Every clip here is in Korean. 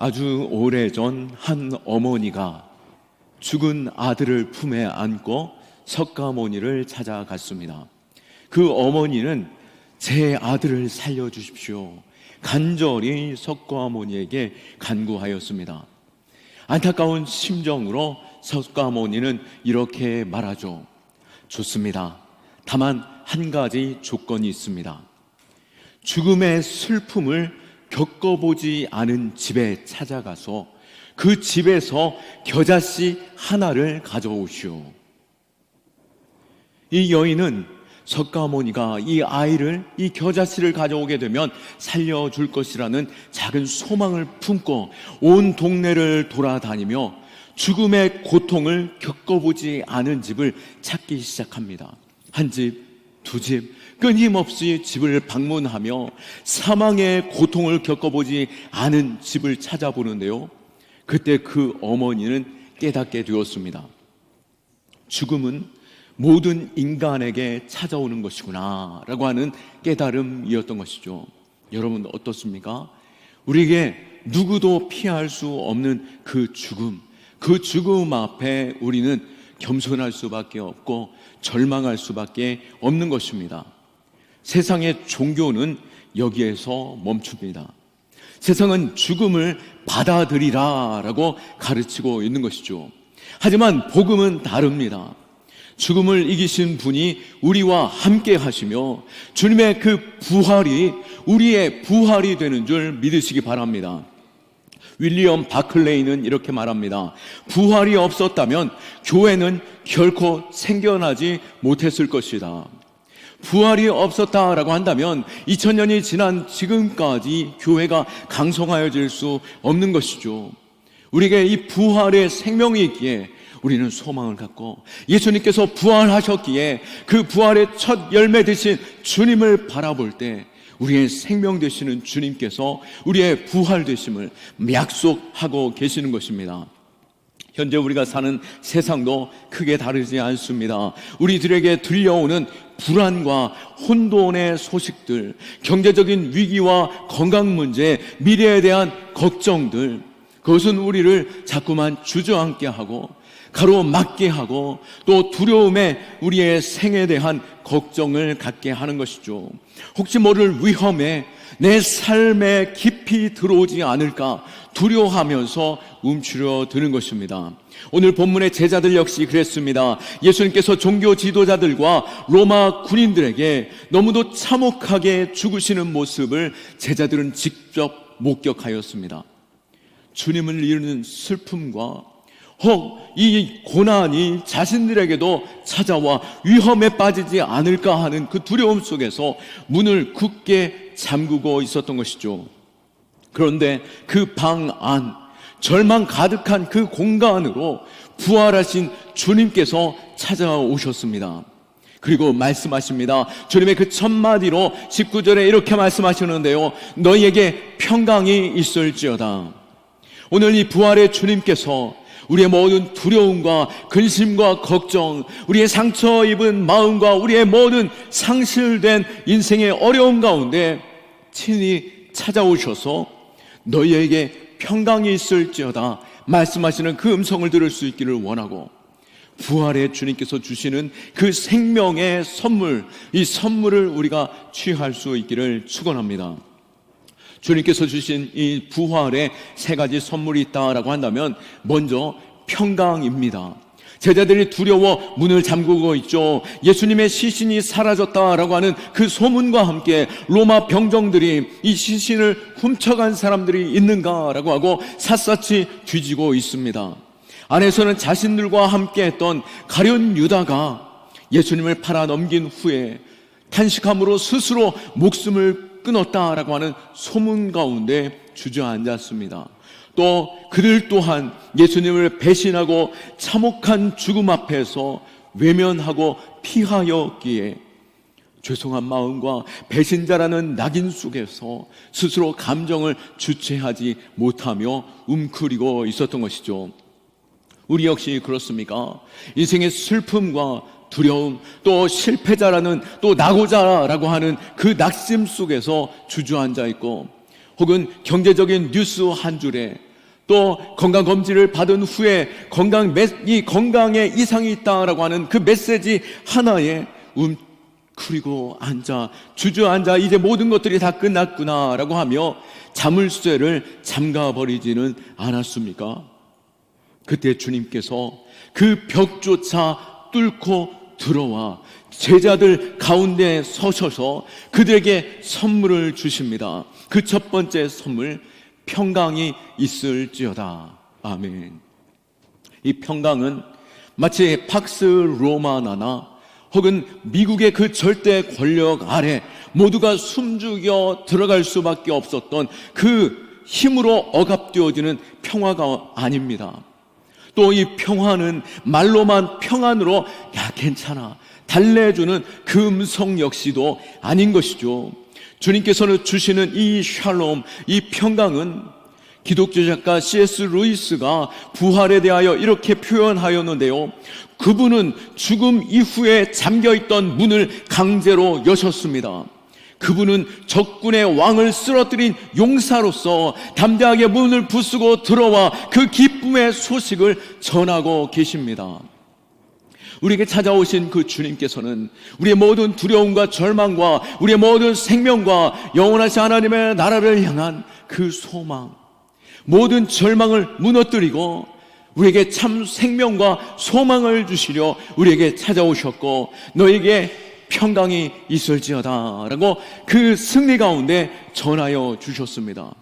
아주 오래전 한 어머니가 죽은 아들을 품에 안고 석가모니를 찾아갔습니다. 그 어머니는 제 아들을 살려주십시오. 간절히 석가모니에게 간구하였습니다. 안타까운 심정으로 석가모니는 이렇게 말하죠. 좋습니다. 다만 한 가지 조건이 있습니다. 죽음의 슬픔을 겪어보지 않은 집에 찾아가서 그 집에서 겨자씨 하나를 가져오시오. 이 여인은 석가모니가 이 아이를 이 겨자씨를 가져오게 되면 살려줄 것이라는 작은 소망을 품고 온 동네를 돌아다니며 죽음의 고통을 겪어보지 않은 집을 찾기 시작합니다. 한 집, 두 집, 끊임없이 집을 방문하며 사망의 고통을 겪어보지 않은 집을 찾아보는데요. 그때 그 어머니는 깨닫게 되었습니다. 죽음은 모든 인간에게 찾아오는 것이구나 라고 하는 깨달음이었던 것이죠. 여러분 어떻습니까? 우리에게 누구도 피할 수 없는 그 죽음, 그 죽음 앞에 우리는 겸손할 수밖에 없고 절망할 수밖에 없는 것입니다. 세상의 종교는 여기에서 멈춥니다. 세상은 죽음을 받아들이라 라고 가르치고 있는 것이죠. 하지만 복음은 다릅니다. 죽음을 이기신 분이 우리와 함께 하시며 주님의 그 부활이 우리의 부활이 되는 줄 믿으시기 바랍니다. 윌리엄 바클레이는 이렇게 말합니다. 부활이 없었다면 교회는 결코 생겨나지 못했을 것이다. 부활이 없었다라고 한다면 2000년이 지난 지금까지 교회가 강성하여질 수 없는 것이죠. 우리에게 이 부활의 생명이 있기에 우리는 소망을 갖고 예수님께서 부활하셨기에 그 부활의 첫 열매 되신 주님을 바라볼 때 우리의 생명 되시는 주님께서 우리의 부활 되심을 약속하고 계시는 것입니다. 현재 우리가 사는 세상도 크게 다르지 않습니다. 우리들에게 들려오는 불안과 혼돈의 소식들, 경제적인 위기와 건강 문제, 미래에 대한 걱정들, 그것은 우리를 자꾸만 주저앉게 하고 가로막게 하고 또 두려움에 우리의 생에 대한 걱정을 갖게 하는 것이죠. 혹시 모를 위험에 내 삶에 깊이 들어오지 않을까 두려워하면서 움츠려 드는 것입니다. 오늘 본문의 제자들 역시 그랬습니다. 예수님께서 종교 지도자들과 로마 군인들에게 너무도 참혹하게 죽으시는 모습을 제자들은 직접 목격하였습니다. 주님을 잃는 슬픔과 혹 이 고난이 자신들에게도 찾아와 위험에 빠지지 않을까 하는 그 두려움 속에서 문을 굳게 잠그고 있었던 것이죠. 그런데 그 방 안, 절망 가득한 그 공간으로 부활하신 주님께서 찾아오셨습니다. 그리고 말씀하십니다. 주님의 그 첫마디로 19절에 이렇게 말씀하시는데요. 너희에게 평강이 있을지어다. 오늘 이 부활의 주님께서 우리의 모든 두려움과 근심과 걱정, 우리의 상처 입은 마음과 우리의 모든 상실된 인생의 어려움 가운데 친히 찾아오셔서 너희에게 평강이 있을지어다 말씀하시는 그 음성을 들을 수 있기를 원하고 부활의 주님께서 주시는 그 생명의 선물, 이 선물을 우리가 취할 수 있기를 축원합니다. 주님께서 주신 이 부활의 세 가지 선물이 있다라고 한다면 먼저 평강입니다. 제자들이 두려워 문을 잠그고 있죠. 예수님의 시신이 사라졌다라고 하는 그 소문과 함께 로마 병정들이 이 시신을 훔쳐간 사람들이 있는가라고 하고 샅샅이 뒤지고 있습니다. 안에서는 자신들과 함께 했던 가련 유다가 예수님을 팔아 넘긴 후에 탄식함으로 스스로 목숨을 끊었다라고 하는 소문 가운데 주저앉았습니다. 또 그들 또한 예수님을 배신하고 참혹한 죽음 앞에서 외면하고 피하였기에 죄송한 마음과 배신자라는 낙인 속에서 스스로 감정을 주체하지 못하며 웅크리고 있었던 것이죠. 우리 역시 그렇습니까? 인생의 슬픔과 두려움, 또 실패자라는 또 낙오자라고 하는 그 낙심 속에서 주저앉아 있고 혹은 경제적인 뉴스 한 줄에 또 건강 검진을 받은 후에 건강 메, 이 건강에 이상이 있다라고 하는 그 메시지 하나에 움크리고 앉아 주저앉아 이제 모든 것들이 다 끝났구나라고 하며 자물쇠를 잠가 버리지는 않았습니까? 그때 주님께서 그 벽조차 뚫고 들어와 제자들 가운데 서셔서 그들에게 선물을 주십니다. 그 첫 번째 선물, 평강이 있을지어다. 아멘. 이 평강은 마치 팍스 로마나나 혹은 미국의 그 절대 권력 아래 모두가 숨죽여 들어갈 수밖에 없었던 그 힘으로 억압되어지는 평화가 아닙니다. 또 이 평화는 말로만 평안으로 야 괜찮아 달래주는 그 음성 역시도 아닌 것이죠. 주님께서는 주시는 이 샬롬, 이 평강은 기독교 작가 C.S. 루이스가 부활에 대하여 이렇게 표현하였는데요. 그분은 죽음 이후에 잠겨있던 문을 강제로 여셨습니다. 그분은 적군의 왕을 쓰러뜨린 용사로서 담대하게 문을 부수고 들어와 그 기쁨의 소식을 전하고 계십니다. 우리에게 찾아오신 그 주님께서는 우리의 모든 두려움과 절망과 우리의 모든 생명과 영원하신 하나님의 나라를 향한 그 소망, 모든 절망을 무너뜨리고 우리에게 참 생명과 소망을 주시려 우리에게 찾아오셨고 너에게 평강이 있을지어다 라고 그 승리 가운데 전하여 주셨습니다.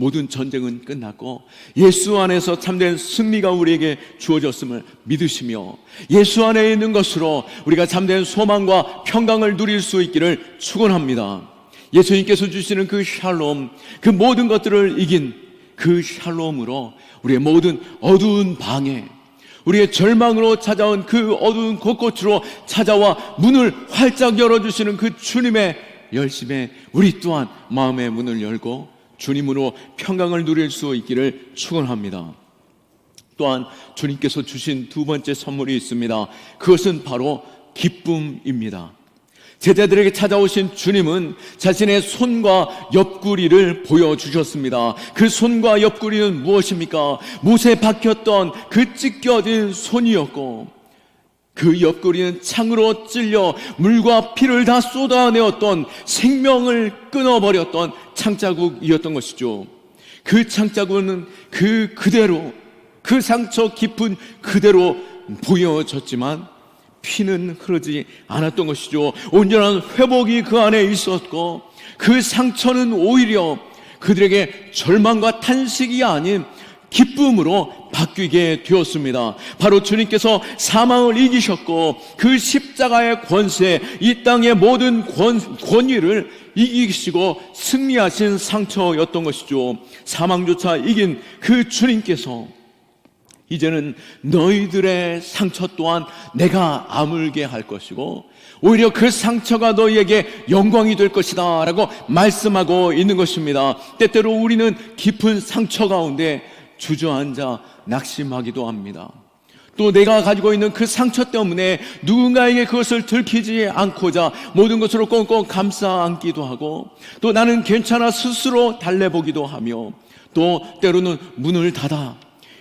모든 전쟁은 끝났고 예수 안에서 참된 승리가 우리에게 주어졌음을 믿으시며 예수 안에 있는 것으로 우리가 참된 소망과 평강을 누릴 수 있기를 축원합니다. 예수님께서 주시는 그 샬롬, 그 모든 것들을 이긴 그 샬롬으로 우리의 모든 어두운 방에 우리의 절망으로 찾아온 그 어두운 곳곳으로 찾아와 문을 활짝 열어주시는 그 주님의 열심에 우리 또한 마음의 문을 열고 주님으로 평강을 누릴 수 있기를 축원합니다. 또한 주님께서 주신 두 번째 선물이 있습니다. 그것은 바로 기쁨입니다. 제자들에게 찾아오신 주님은 자신의 손과 옆구리를 보여주셨습니다. 그 손과 옆구리는 무엇입니까? 못에 박혔던 그 찢겨진 손이었고, 그 옆구리는 창으로 찔려 물과 피를 다 쏟아내었던 생명을 끊어버렸던 창자국이었던 것이죠. 그 창자국은 그 그대로, 그 상처 깊은 그대로 보여졌지만, 피는 흐르지 않았던 것이죠. 온전한 회복이 그 안에 있었고 그 상처는 오히려 그들에게 절망과 탄식이 아닌 기쁨으로 바뀌게 되었습니다. 바로 주님께서 사망을 이기셨고 그 십자가의 권세, 이 땅의 모든 권, 권위를 이기시고 승리하신 상처였던 것이죠. 사망조차 이긴 그 주님께서 이제는 너희들의 상처 또한 내가 아물게 할 것이고 오히려 그 상처가 너희에게 영광이 될 것이다 라고 말씀하고 있는 것입니다. 때때로 우리는 깊은 상처 가운데 주저앉아 낙심하기도 합니다. 또 내가 가지고 있는 그 상처 때문에 누군가에게 그것을 들키지 않고자 모든 것으로 꽁꽁 감싸 안기도 하고 또 나는 괜찮아 스스로 달래보기도 하며 또 때로는 문을 닫아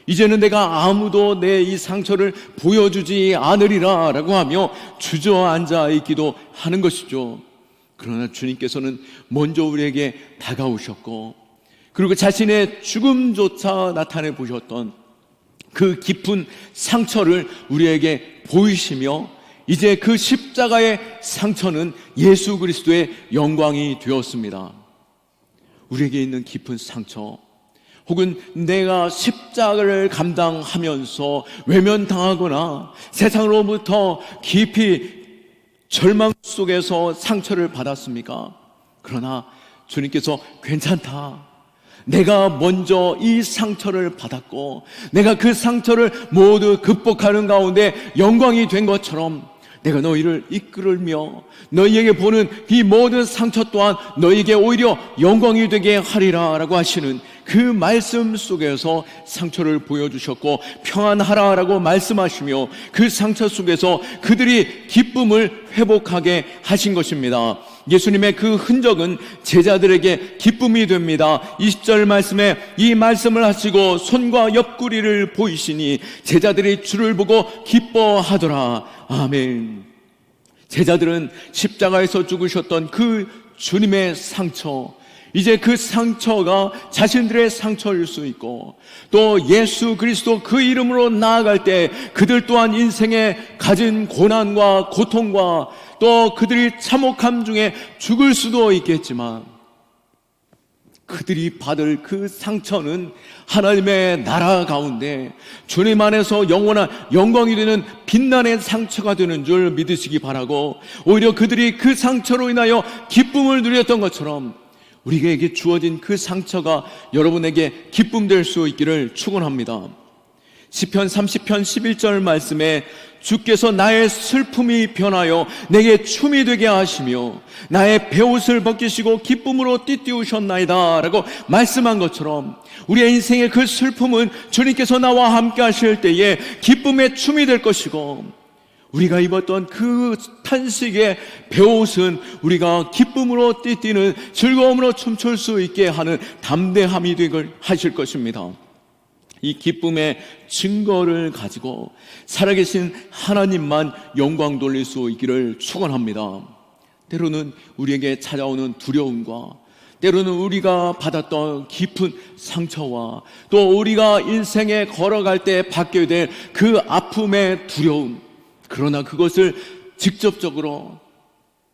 이제는 내가 아무도 내 이 상처를 보여주지 않으리라 라고 하며 주저앉아 있기도 하는 것이죠. 그러나 주님께서는 먼저 우리에게 다가오셨고, 그리고 자신의 죽음조차 나타내 보셨던 그 깊은 상처를 우리에게 보이시며, 이제 그 십자가의 상처는 예수 그리스도의 영광이 되었습니다. 우리에게 있는 깊은 상처, 혹은 내가 십자가를 감당하면서 외면당하거나 세상으로부터 깊이 절망 속에서 상처를 받았습니까? 그러나 주님께서 괜찮다. 내가 먼저 이 상처를 받았고, 내가 그 상처를 모두 극복하는 가운데 영광이 된 것처럼 내가 너희를 이끌며 너희에게 보는 이 모든 상처 또한 너희에게 오히려 영광이 되게 하리라 라고 하시는 그 말씀 속에서 상처를 보여주셨고 평안하라 라고 말씀하시며 그 상처 속에서 그들이 기쁨을 회복하게 하신 것입니다. 예수님의 그 흔적은 제자들에게 기쁨이 됩니다. 20절 말씀에 이 말씀을 하시고 손과 옆구리를 보이시니 제자들이 주를 보고 기뻐하더라. 아멘. 제자들은 십자가에서 죽으셨던 그 주님의 상처, 이제 그 상처가 자신들의 상처일 수 있고 또 예수 그리스도 그 이름으로 나아갈 때 그들 또한 인생에 가진 고난과 고통과 또 그들이 참혹함 중에 죽을 수도 있겠지만 그들이 받을 그 상처는 하나님의 나라 가운데 주님 안에서 영원한 영광이 되는 빛나는 상처가 되는 줄 믿으시기 바라고 오히려 그들이 그 상처로 인하여 기쁨을 누렸던 것처럼 우리에게 주어진 그 상처가 여러분에게 기쁨 될 수 있기를 축원합니다. 시편 30편 11절 말씀에 주께서 나의 슬픔이 변하여 내게 춤이 되게 하시며 나의 배옷을 벗기시고 기쁨으로 띠띠우셨나이다 라고 말씀한 것처럼 우리의 인생의 그 슬픔은 주님께서 나와 함께 하실 때에 기쁨의 춤이 될 것이고 우리가 입었던 그 탄식의 배옷은 우리가 기쁨으로 띠띠는 즐거움으로 춤출 수 있게 하는 담대함이 되걸 하실 것입니다. 이 기쁨의 증거를 가지고 살아계신 하나님만 영광 돌릴 수 있기를 축원합니다. 때로는 우리에게 찾아오는 두려움과 때로는 우리가 받았던 깊은 상처와 또 우리가 인생에 걸어갈 때 받게 될 그 아픔의 두려움 그러나 그것을 직접적으로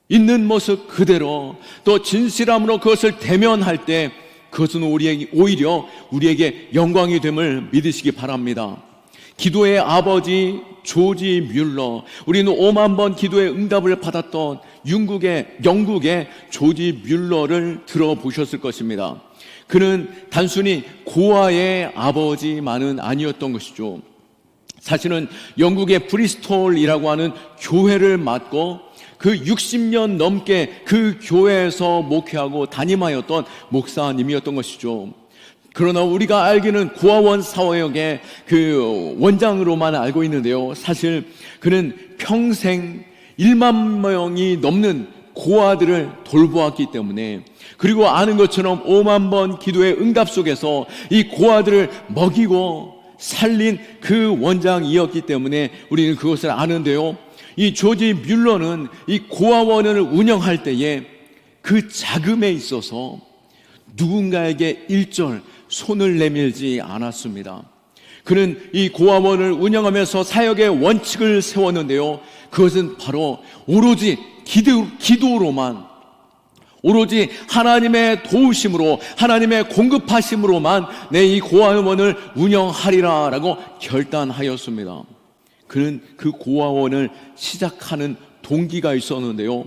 있는 모습 그대로 또 진실함으로 그것을 대면할 때 그것은 우리에게 오히려 우리에게 영광이 됨을 믿으시기 바랍니다. 기도의 아버지 조지 뮬러 우리는 5만 번 기도의 응답을 받았던 영국의 영국의 조지 뮬러를 들어보셨을 것입니다. 그는 단순히 고아의 아버지만은 아니었던 것이죠. 사실은 영국의 브리스톨이라고 하는 교회를 맡고 그 60년 넘게 그 교회에서 목회하고 담임하였던 목사님이었던 것이죠. 그러나 우리가 알기는 고아원 사회역의 그 원장으로만 알고 있는데요. 사실 그는 평생 1만 명이 넘는 고아들을 돌보았기 때문에 그리고 아는 것처럼 5만 번 기도의 응답 속에서 이 고아들을 먹이고 살린 그 원장이었기 때문에 우리는 그것을 아는데요. 이 조지 뮬러는 이 고아원을 운영할 때에 그 자금에 있어서 누군가에게 일절 손을 내밀지 않았습니다. 그는 이 고아원을 운영하면서 사역의 원칙을 세웠는데요. 그것은 바로 오로지 기도, 기도로만 오로지 하나님의 도우심으로 하나님의 공급하심으로만 내 이 고아원을 운영하리라라고 결단하였습니다. 그는 그 고아원을 시작하는 동기가 있었는데요.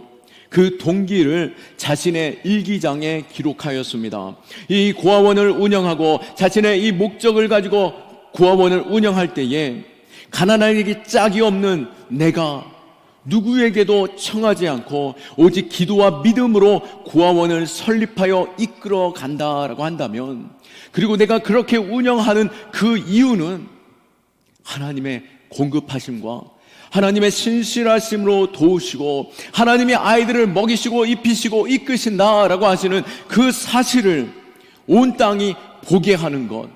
그 동기를 자신의 일기장에 기록하였습니다. 이 고아원을 운영하고 자신의 이 목적을 가지고 고아원을 운영할 때에 가난하게 짝이 없는 내가 누구에게도 청하지 않고 오직 기도와 믿음으로 고아원을 설립하여 이끌어 간다라고 한다면 그리고 내가 그렇게 운영하는 그 이유는 하나님의 공급하심과 하나님의 신실하심으로 도우시고 하나님의 아이들을 먹이시고 입히시고 이끄신다라고 하시는 그 사실을 온 땅이 보게 하는 것.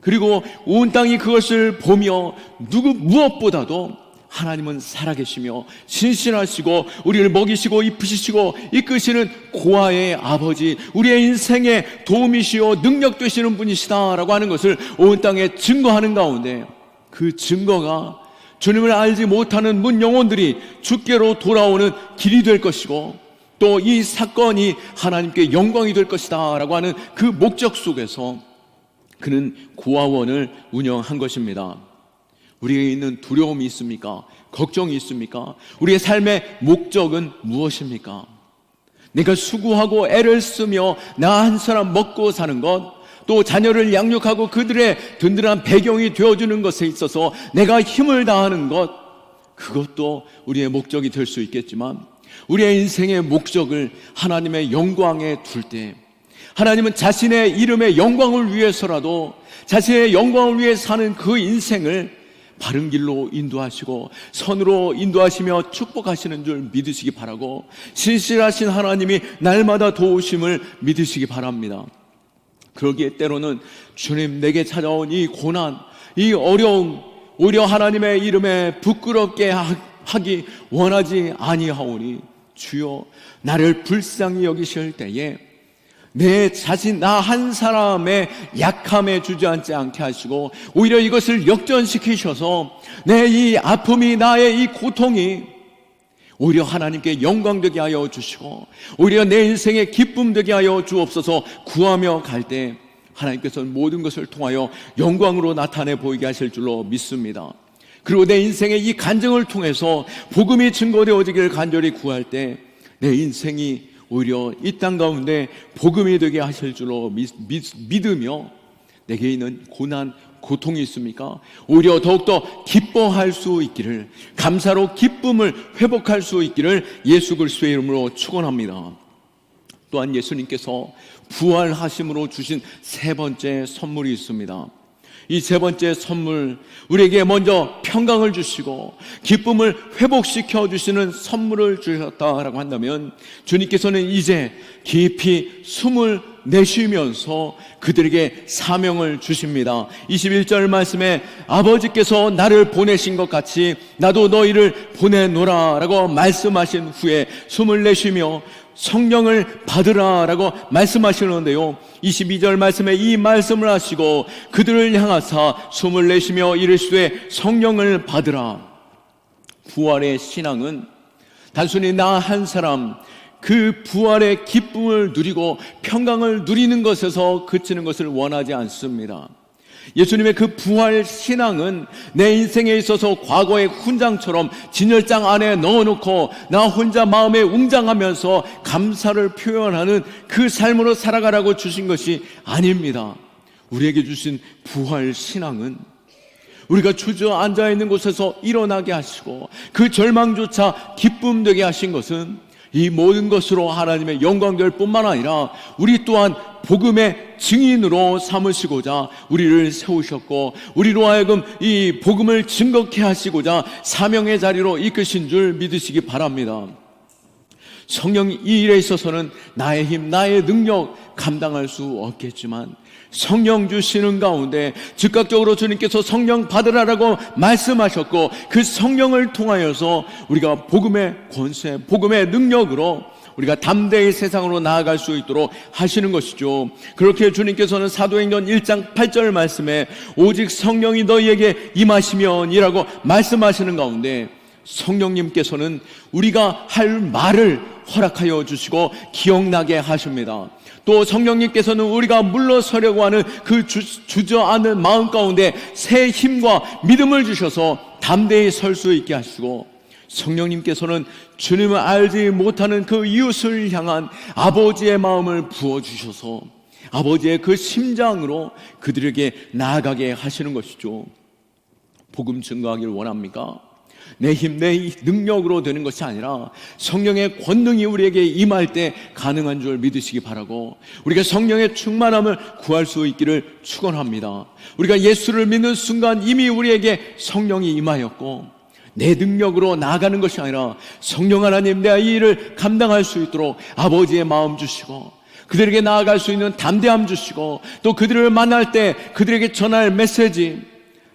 그리고 온 땅이 그것을 보며 누구 무엇보다도 하나님은 살아계시며 신실하시고 우리를 먹이시고 입히시고 이끄시는 고아의 아버지 우리의 인생의 도움이시오 능력 되시는 분이시다라고 하는 것을 온 땅에 증거하는 가운데 그 증거가 주님을 알지 못하는 문 영혼들이 주께로 돌아오는 길이 될 것이고 또 이 사건이 하나님께 영광이 될 것이다 라고 하는 그 목적 속에서 그는 고아원을 운영한 것입니다. 우리에게 있는 두려움이 있습니까? 걱정이 있습니까? 우리의 삶의 목적은 무엇입니까? 내가 수고하고 애를 쓰며 나 한 사람 먹고 사는 것, 또 자녀를 양육하고 그들의 든든한 배경이 되어주는 것에 있어서 내가 힘을 다하는 것, 그것도 우리의 목적이 될 수 있겠지만, 우리의 인생의 목적을 하나님의 영광에 둘 때, 하나님은 자신의 이름의 영광을 위해서라도 자신의 영광을 위해 사는 그 인생을 바른 길로 인도하시고 선으로 인도하시며 축복하시는 줄 믿으시기 바라고 신실하신 하나님이 날마다 도우심을 믿으시기 바랍니다. 그러기에 때로는 주님 내게 찾아온 이 고난, 이 어려움, 오히려 하나님의 이름에 부끄럽게 하- 하기 원하지 아니하오니 주여 나를 불쌍히 여기실 때에 내 자신 나 한 사람의 약함에 주저앉지 않게 하시고 오히려 이것을 역전시키셔서 내 이 아픔이 나의 이 고통이 오히려 하나님께 영광 되게 하여 주시고 오히려 내 인생에 기쁨 되게 하여 주옵소서 구하며 갈 때 하나님께서는 모든 것을 통하여 영광으로 나타내 보이게 하실 줄로 믿습니다. 그리고 내 인생의 이 간증을 통해서 복음이 증거되어지기를 간절히 구할 때 내 인생이 오히려 이 땅 가운데 복음이 되게 하실 줄로 믿, 으며 내게 있는 고난, 고통이 있습니까? 오히려 더욱더 기뻐할 수 있기를, 감사로 기쁨을 회복할 수 있기를 예수 그리스도의 이름으로 축원합니다. 또한 예수님께서 부활하심으로 주신 세 번째 선물이 있습니다. 이 세 번째 선물, 우리에게 먼저 평강을 주시고 기쁨을 회복시켜 주시는 선물을 주셨다라고 한다면 주님께서는 이제 깊이 숨을 내쉬면서 그들에게 사명을 주십니다. 21절 말씀에 아버지께서 나를 보내신 것 같이 나도 너희를 보내노라 라고 말씀하신 후에 숨을 내쉬며 성령을 받으라 라고 말씀하시는데요. 22절 말씀에 이 말씀을 하시고 그들을 향하사 숨을 내쉬며 이르시되 성령을 받으라. 부활의 신앙은 단순히 나 한 사람 그 부활의 기쁨을 누리고 평강을 누리는 것에서 그치는 것을 원하지 않습니다. 예수님의 그 부활 신앙은 내 인생에 있어서 과거의 훈장처럼 진열장 안에 넣어놓고 나 혼자 마음에 웅장하면서 감사를 표현하는 그 삶으로 살아가라고 주신 것이 아닙니다. 우리에게 주신 부활 신앙은 우리가 주저앉아 있는 곳에서 일어나게 하시고 그 절망조차 기쁨 되게 하신 것은 이 모든 것으로 하나님의 영광될 뿐만 아니라 우리 또한 복음의 증인으로 삼으시고자 우리를 세우셨고 우리로 하여금 이 복음을 증거케 하시고자 사명의 자리로 이끄신 줄 믿으시기 바랍니다. 성령 이 일에 있어서는 나의 힘, 나의 능력 감당할 수 없겠지만 성령 주시는 가운데 즉각적으로 주님께서 성령 받으라라고 말씀하셨고 그 성령을 통하여서 우리가 복음의 권세, 복음의 능력으로 우리가 담대히 세상으로 나아갈 수 있도록 하시는 것이죠. 그렇게 주님께서는 사도행전 1장 8절 말씀에 오직 성령이 너희에게 임하시면이라고 말씀하시는 가운데 성령님께서는 우리가 할 말을 허락하여 주시고 기억나게 하십니다. 또 성령님께서는 우리가 물러서려고 하는 그 주, 주저앉는 마음 가운데 새 힘과 믿음을 주셔서 담대히 설 수 있게 하시고 성령님께서는 주님을 알지 못하는 그 이웃을 향한 아버지의 마음을 부어주셔서 아버지의 그 심장으로 그들에게 나아가게 하시는 것이죠. 복음 증거하기를 원합니까? 내 힘, 내 능력으로 되는 것이 아니라 성령의 권능이 우리에게 임할 때 가능한 줄 믿으시기 바라고 우리가 성령의 충만함을 구할 수 있기를 축원합니다. 우리가 예수를 믿는 순간 이미 우리에게 성령이 임하였고 내 능력으로 나아가는 것이 아니라 성령 하나님 내가 이 일을 감당할 수 있도록 아버지의 마음 주시고 그들에게 나아갈 수 있는 담대함 주시고 또 그들을 만날 때 그들에게 전할 메시지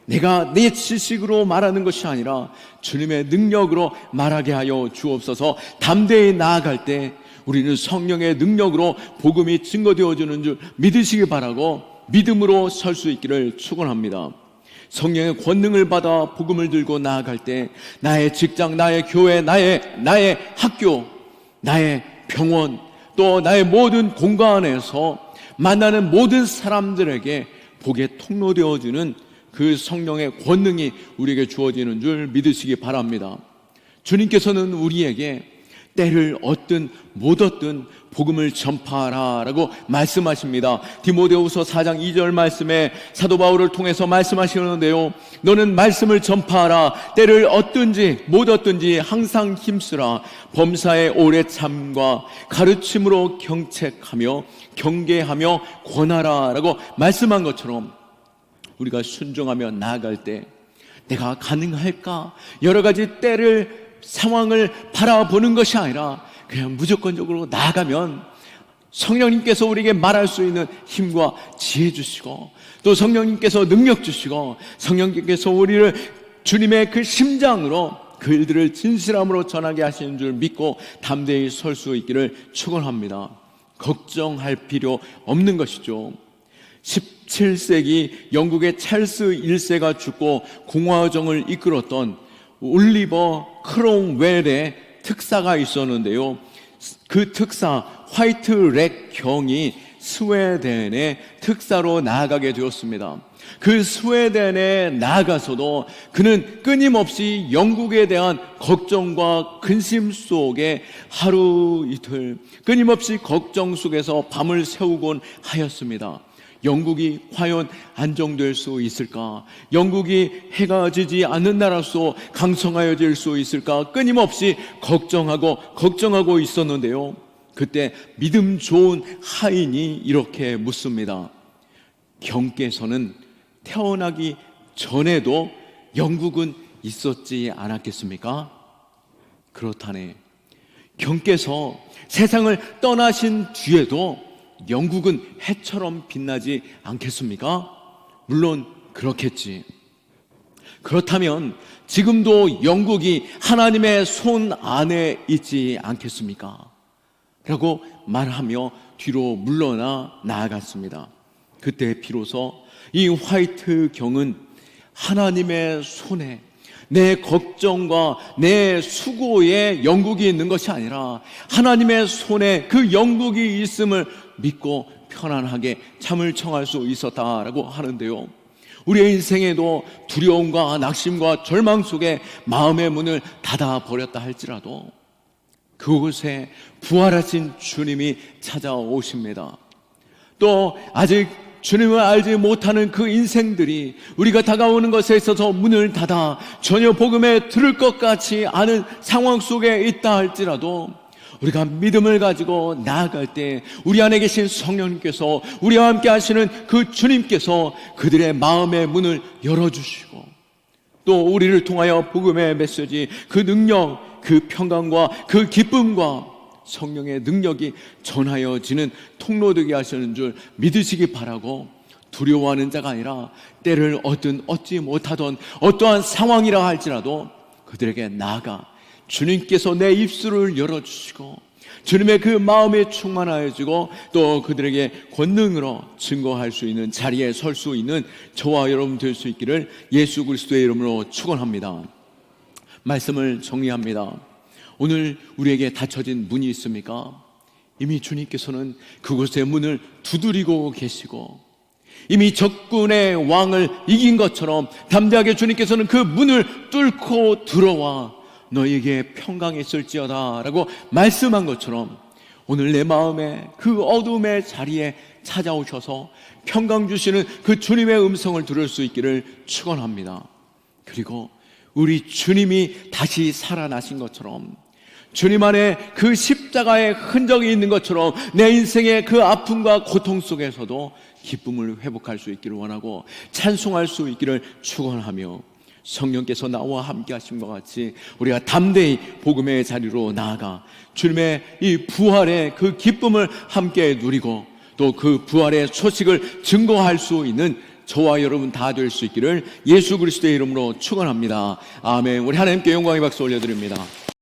내가 내 지식으로 말하는 것이 아니라 주님의 능력으로 말하게 하여 주옵소서 담대히 나아갈 때 우리는 성령의 능력으로 복음이 증거되어지는 줄 믿으시기 바라고 믿음으로 설 수 있기를 축원합니다. 성령의 권능을 받아 복음을 들고 나아갈 때 나의 직장, 나의 교회, 나의 나의 학교, 나의 병원, 또 나의 모든 공간에서 만나는 모든 사람들에게 복의 통로되어지는 그 성령의 권능이 우리에게 주어지는 줄 믿으시기 바랍니다. 주님께서는 우리에게 때를 얻든 못 얻든 복음을 전파하라라고 말씀하십니다. 디모데후서 4장 2절 말씀에 사도 바울을 통해서 말씀하시는데요. 너는 말씀을 전파하라. 때를 얻든지 못 얻든지 항상 힘쓰라. 범사의 오래 참과 가르침으로 경책하며 경계하며 권하라라고 말씀한 것처럼 우리가 순종하며 나아갈 때 내가 가능할까? 여러 가지 때를, 상황을 바라보는 것이 아니라 그냥 무조건적으로 나아가면 성령님께서 우리에게 말할 수 있는 힘과 지혜 주시고 또 성령님께서 능력 주시고 성령님께서 우리를 주님의 그 심장으로 그 일들을 진실함으로 전하게 하시는 줄 믿고 담대히 설 수 있기를 축원합니다. 걱정할 필요 없는 것이죠. 17세기 영국의 찰스 1세가 죽고 공화정을 이끌었던 올리버 크롬웰의 특사가 있었는데요. 그 특사 화이트 렉 경이 스웨덴의 특사로 나아가게 되었습니다. 그 스웨덴에 나아가서도 그는 끊임없이 영국에 대한 걱정과 근심 속에 하루 이틀 끊임없이 걱정 속에서 밤을 새우곤 하였습니다. 영국이 과연 안정될 수 있을까? 영국이 해가 지지 않는 나라로 강성하여질 수 있을까? 끊임없이 걱정하고 걱정하고 있었는데요. 그때 믿음 좋은 하인이 이렇게 묻습니다. 경께서는 태어나기 전에도 영국은 있었지 않았겠습니까? 그렇다네. 경께서 세상을 떠나신 뒤에도 영국은 해처럼 빛나지 않겠습니까? 물론 그렇겠지. 그렇다면 지금도 영국이 하나님의 손 안에 있지 않겠습니까? 라고 말하며 뒤로 물러나 나아갔습니다. 그때 비로소 이 화이트 경은 하나님의 손에 내 걱정과 내 수고에 영국이 있는 것이 아니라 하나님의 손에 그 영국이 있음을 믿고 편안하게 잠을 청할 수 있었다라고 하는데요. 우리의 인생에도 두려움과 낙심과 절망 속에 마음의 문을 닫아 버렸다 할지라도 그곳에 부활하신 주님이 찾아오십니다. 또 아직 주님을 알지 못하는 그 인생들이 우리가 다가오는 것에 있어서 문을 닫아 전혀 복음에 들을 것 같이 않은 상황 속에 있다 할지라도 우리가 믿음을 가지고 나아갈 때 우리 안에 계신 성령님께서 우리와 함께 하시는 그 주님께서 그들의 마음의 문을 열어주시고 또 우리를 통하여 복음의 메시지 그 능력 그 평강과 그 기쁨과 성령의 능력이 전하여지는 통로 되게 하시는 줄 믿으시기 바라고 두려워하는 자가 아니라 때를 얻든 얻지 못하던 어떠한 상황이라 할지라도 그들에게 나아가 주님께서 내 입술을 열어주시고 주님의 그 마음에 충만하여지고 또 그들에게 권능으로 증거할 수 있는 자리에 설 수 있는 저와 여러분 될 수 있기를 예수 그리스도의 이름으로 축원합니다. 말씀을 정리합니다. 오늘 우리에게 닫혀진 문이 있습니까? 이미 주님께서는 그곳의 문을 두드리고 계시고 이미 적군의 왕을 이긴 것처럼 담대하게 주님께서는 그 문을 뚫고 들어와 너에게 평강이 있을지어다 라고 말씀한 것처럼 오늘 내 마음에 그 어둠의 자리에 찾아오셔서 평강 주시는 그 주님의 음성을 들을 수 있기를 축원합니다. 그리고 우리 주님이 다시 살아나신 것처럼 주님 안에 그 십자가의 흔적이 있는 것처럼 내 인생의 그 아픔과 고통 속에서도 기쁨을 회복할 수 있기를 원하고 찬송할 수 있기를 축원하며 성령께서 나와 함께 하심과 같이 우리가 담대히 복음의 자리로 나아가 주님의 이 부활의 그 기쁨을 함께 누리고 또 그 부활의 소식을 증거할 수 있는 저와 여러분 다 될 수 있기를 예수 그리스도의 이름으로 축원합니다. 아멘. 우리 하나님께 영광의 박수 올려드립니다.